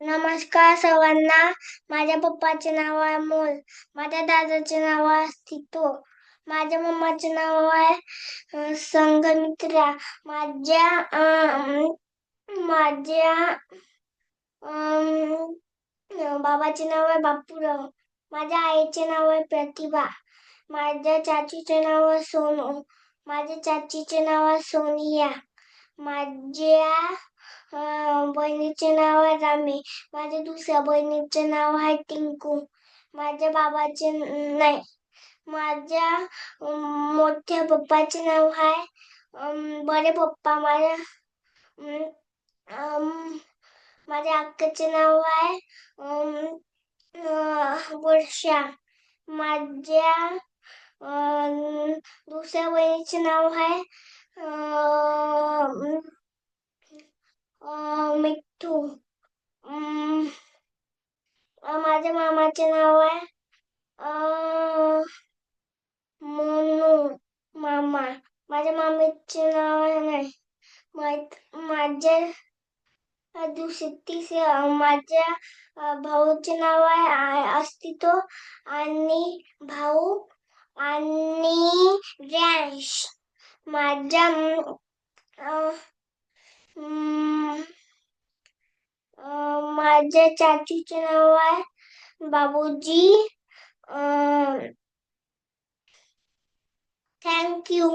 नमस्कार सर्वांना. माझ्या पप्पाचे नाव आहे मोल. माझ्या दादाचे नाव आहे स्थितो माझ्या मम्माचे नाव आहे संघमित्रा माझ्या माझ्या बाबाचे नाव आहे बापूराव. माझ्या आईचे नाव आहे प्रतिभा. माझ्या चाचीचे नाव आहे सोनू. माझ्या चाचीचे नाव आहे सोनिया. माझ्या बहिणीचे नाव आहे रामी. माझ्या दुसऱ्या बहिणीचे नाव आहे टिंकू. माझ्या बाबाचे नाही. माझ्या मोठ्या पप्पाचे नाव आहे बरे बडे पप्पा. माझ्या माझ्या अक्काचे नाव आहे वर्षा. माझ्या दुसऱ्या बहिणीचे नाव आहे तू माझ्या मामाचे नाव आहे मोनू मामा. माझ्या मामीचे नाव आहे नाही माझ्या दुसरी माझ्या भाऊचे नाव आहे अस्तित्व आणि भाऊ आणि रॅश. माझ्या माझ्या चाचूचे नाव आहे बाबूजी. Thank you